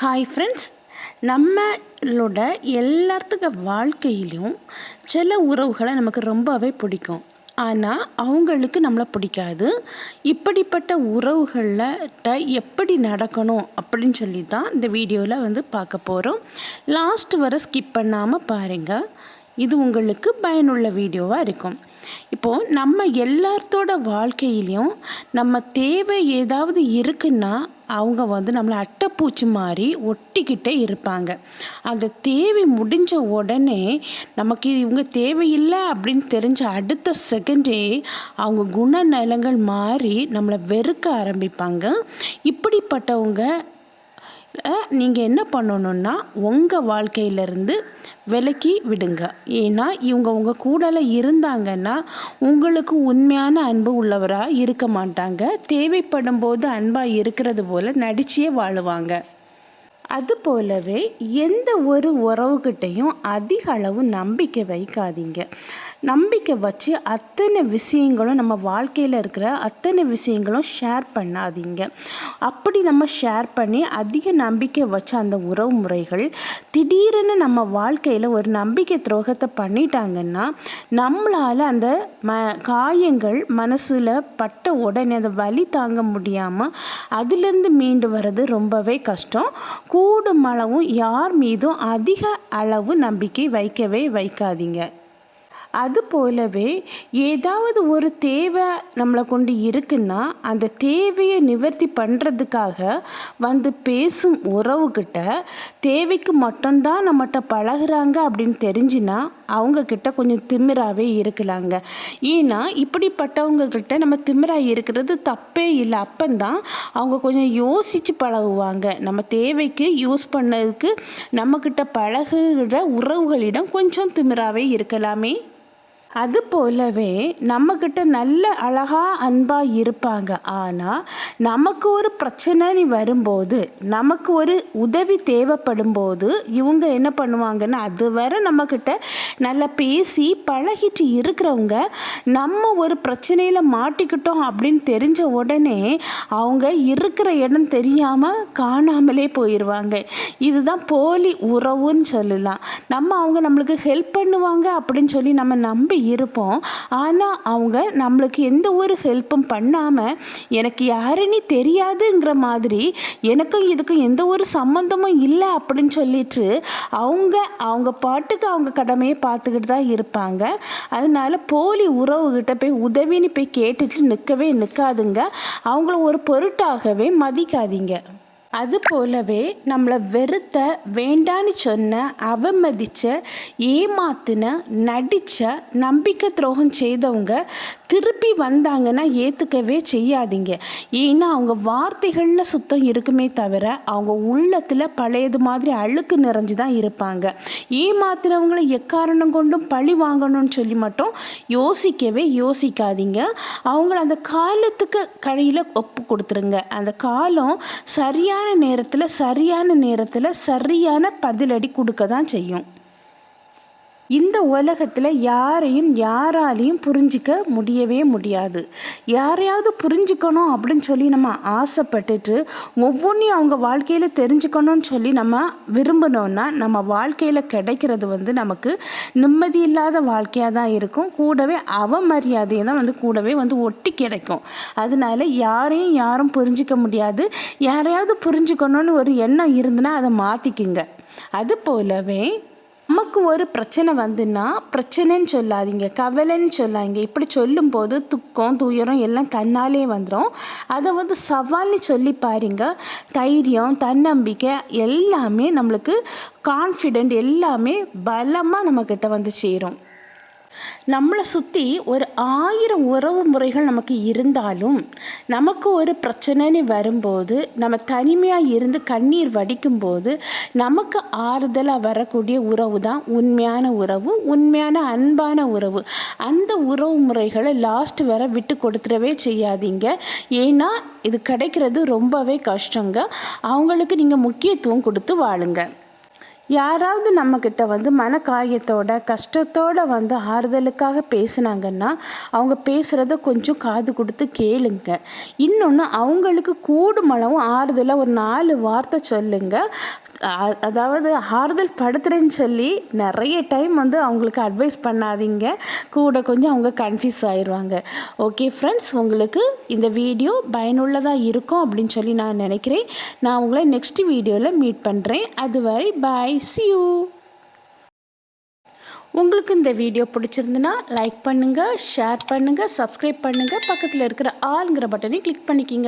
Hi friends நம்மளோட எல்லாத்துக்கு வாழ்க்கையிலும் சில உறவுகளை நமக்கு ரொம்பவே பிடிக்கும். ஆனால் அவங்களுக்கு நம்மளை பிடிக்காது. இப்படிப்பட்ட உறவுகளில் எப்படி நடக்கணும் அப்படின்னு சொல்லி தான் இந்த வீடியோவில் வந்து பார்க்க போகிறோம் லாஸ்ட் வர ஸ்கிப் பண்ணாமல் பாருங்கள் இது உங்களுக்கு பயனுள்ள வீடியோவாக இருக்கும். இப்போது நம்ம எல்லாத்தோட வாழ்க்கையிலையும் நம்ம தேவை ஏதாவது இருக்குன்னா அவங்க வந்து நம்மளை அட்டைப்பூச்சி மாதிரி ஒட்டிக்கிட்டே இருப்பாங்க. அந்த தேவை முடிஞ்ச உடனே நமக்கு இவங்க தேவையில்லை அப்படின்னு தெரிஞ்ச அடுத்த செகண்டே அவங்க குணநலங்கள் மாறி நம்மளை வெறுக்க ஆரம்பிப்பாங்க. இப்படிப்பட்டவங்க நீங்கள் என்ன பண்ணணுன்னா உங்கள் வாழ்க்கையிலேருந்து விலக்கி விடுங்க. ஏன்னா இவங்க உங்கள் கூடல இருந்தாங்கன்னா உங்களுக்கு உண்மையான அன்பு உள்ளவராக இருக்க மாட்டாங்க. தேவைப்படும் போது அன்பாக இருக்கிறது போல் நடிச்சே வாழுவாங்க. அது போலவே எந்த ஒரு உறவுகிட்டையும் அதிக அளவு நம்பிக்கை வைக்காதீங்க. நம்பிக்கை வச்சு அத்தனை விஷயங்களும் நம்ம வாழ்க்கையில் இருக்கிற அத்தனை விஷயங்களும் ஷேர் பண்ணாதீங்க. அப்படி நம்ம ஷேர் பண்ணி அதிக நம்பிக்கை வச்ச அந்த உறவு முறைகள் திடீர்னு நம்ம வாழ்க்கையில் ஒரு நம்பிக்கை துரோகத்தை பண்ணிட்டாங்கன்னா நம்மளால் அந்த ம காயங்கள் மனசில் பட்ட உடனே அந்த வலி தாங்க முடியாமல் அதுலேருந்து மீண்டு வர்றது ரொம்பவே கஷ்டம். கூடும் அளவும் யார் மீதும் அதிக அளவு நம்பிக்கை வைக்கவே வைக்காதீங்க. அது போலவே ஏதாவது ஒரு தேவை நம்மளை கொண்டு இருக்குன்னா அந்த தேவையை நிவர்த்தி பண்ணுறதுக்காக வந்து பேசும் உறவுக்கிட்ட தேவைக்கு மட்டும்தான் நம்மகிட்ட பழகுறாங்க அப்படின்னு தெரிஞ்சுன்னா அவங்கக்கிட்ட கொஞ்சம் திமிராகவே இருக்கலாங்க. ஏன்னா இப்படிப்பட்டவங்கக்கிட்ட நம்ம திமிராக இருக்கிறது தப்பே இல்லை. அப்பந்தான் அவங்க கொஞ்சம் யோசித்து பழகுவாங்க. நம்ம தேவைக்கு யூஸ் பண்ணதுக்கு நம்மக்கிட்ட பழகுகிற உறவுகளிடம் கொஞ்சம் திமிராகவே இருக்கலாமே. அது போலவே நம்மக்கிட்ட நல்ல அழகாக அன்பாக இருப்பாங்க. ஆனால் நமக்கு ஒரு பிரச்சனைன்னு வரும்போது நமக்கு ஒரு உதவி தேவைப்படும் போது இவங்க என்ன பண்ணுவாங்கன்னா அது வர நம்மக்கிட்ட நல்லா பேசி பழகிட்டு இருக்கிறவங்க நம்ம ஒரு பிரச்சனையில் மாட்டிக்கிட்டோம் அப்படின்னு தெரிஞ்ச உடனே அவங்க இருக்கிற இடம் தெரியாமல் காணாமலே போயிடுவாங்க இதுதான் போலி உறவுன்னு சொல்லலாம். நம்ம அவங்க நம்மளுக்கு ஹெல்ப் பண்ணுவாங்க அப்படின்னு சொல்லி நம்ம நம்பி இருப்போம். ஆனால் அவங்க நம்மளுக்கு எந்த ஒரு ஹெல்ப்பும் பண்ணாமல் எனக்கு யாருன்னு தெரியாதுங்கிற மாதிரி எனக்கும் இதுக்கும் எந்த ஒரு சம்மந்தமும் இல்லை அப்படின்னு சொல்லிட்டு அவங்க அவங்க பாட்டுக்கு அவங்க கடமையை பார்த்துக்கிட்டு தான் இருப்பாங்க. அதனால போலி உறவுகிட்ட போய் உதவின்னு போய் கேட்டுட்டு நிற்கவே நிற்காதுங்க அவங்கள ஒரு பொருட்டாகவே மதிக்காதீங்க. அது போலவே நம்மளை வெறுத்த வேண்டான்னு சொன்ன அவமதித்த ஏமாத்தின நடித்த நம்பிக்கை துரோகம் செய்தவங்க திருப்பி வந்தாங்கன்னா ஏற்றுக்கவே செய்யாதீங்க. ஏன்னா அவங்க வார்த்தைகளில் சுத்தம் இருக்குமே தவிர அவங்க உள்ளத்தில் பழையது மாதிரி அழுக்கு நிறைஞ்சு தான் இருப்பாங்க. ஏமாத்தினவங்களை எக்காரணம் கொண்டும் பழி வாங்கணும்னு சொல்லி மட்டும் யோசிக்கவே யோசிக்காதீங்க. அவங்கள அந்த காலத்துக்கு கடையில் ஒப்பு கொடுத்துருங்க. அந்த காலம் சரியான நேரத்தில் சரியான நேரத்தில் சரியான பதிலடி கொடுக்க தான் செய்யும். இந்த உலகத்தில் யாரையும் யாராலையும் புரிஞ்சிக்க முடியவே முடியாது. யாரையாவது புரிஞ்சுக்கணும் அப்படின்னு சொல்லி நம்ம ஆசைப்பட்டுட்டு ஒவ்வொன்றையும் அவங்க வாழ்க்கையில் தெரிஞ்சுக்கணும்னு சொல்லி நம்ம விரும்பினோன்னா நம்ம வாழ்க்கையில் கிடைக்கிறது வந்து நமக்கு நிம்மதி இல்லாத வாழ்க்கையாக தான் இருக்கும். கூடவே அவமரியாதையை தான் வந்து கூடவே வந்து ஒட்டி கிடைக்கும். அதனால யாரையும் யாரும் புரிஞ்சிக்க முடியாது. யாரையாவது புரிஞ்சுக்கணும்னு ஒரு எண்ணம் இருந்துன்னா அதை மாற்றிக்குங்க அது போலவே நமக்கு ஒரு பிரச்சனை வந்துன்னா பிரச்சனைன்னு சொல்லாதீங்க கவலைன்னு சொல்லாதீங்க. இப்படி சொல்லும்போது துக்கம் துயரம் எல்லாம் தன்னாலே வந்துடும் அதை வந்து சவால்னு சொல்லி பாருங்க. தைரியம் தன்னம்பிக்கை எல்லாமே நம்மளுக்கு கான்ஃபிடென்ட் எல்லாமே பலமாக நம்மக்கிட்ட வந்து சேரும். நம்மளை சுற்றி ஒரு ஆயிரம் உறவு முறைகள் நமக்கு இருந்தாலும் நமக்கு ஒரு பிரச்சனைன்னு வரும்போது நம்ம தனிமையாக இருந்து கண்ணீர் வடிக்கும்போது நமக்கு ஆறுதலாக வரக்கூடிய உறவு தான் உண்மையான உறவு உண்மையான அன்பான உறவு. அந்த உறவு முறைகளை லாஸ்ட் வர விட்டு கொடுத்துடவே செய்யாதீங்க. ஏன்னா இது கிடைக்கிறது ரொம்பவே கஷ்டங்க. அவங்களுக்கு நீங்கள் முக்கியத்துவம் கொடுத்து வாழுங்க. யாராவது நம்மக்கிட்ட வந்து மனக்காயத்தோட கஷ்டத்தோட வந்து ஆறுதலுக்காக பேசுனாங்கன்னா அவங்க பேசுகிறத கொஞ்சம் காது கொடுத்து கேளுங்க. இன்னொன்று அவங்களுக்கு கூடுமளவும் ஆறுதலாக ஒரு நாலு வார்த்தை சொல்லுங்க. அதாவது ஆறுதல் படுத்துறேன்னு சொல்லி நிறைய டைம் வந்து அவங்களுக்கு அட்வைஸ் பண்ணாதீங்க. கூட கொஞ்சம் அவங்க கன்ஃபியூஸ் ஆயிடுவாங்க ஓகே ஃப்ரெண்ட்ஸ் உங்களுக்கு இந்த வீடியோ பயனுள்ளதாக இருக்கும் அப்படின்னு சொல்லி நான் நினைக்கிறேன். நான் உங்களை நெக்ஸ்ட் வீடியோவில் மீட் பண்ணுறேன் அதுவரை பாய். சி யூ உங்களுக்கு இந்த வீடியோ பிடிச்சிருந்துன்னா லைக் பண்ணுங்கள் ஷேர் பண்ணுங்கள் சப்ஸ்கிரைப் பண்ணுங்கள் பக்கத்தில் இருக்கிற ஆளுங்கிற பட்டனை கிளிக் பண்ணிக்கிங்க.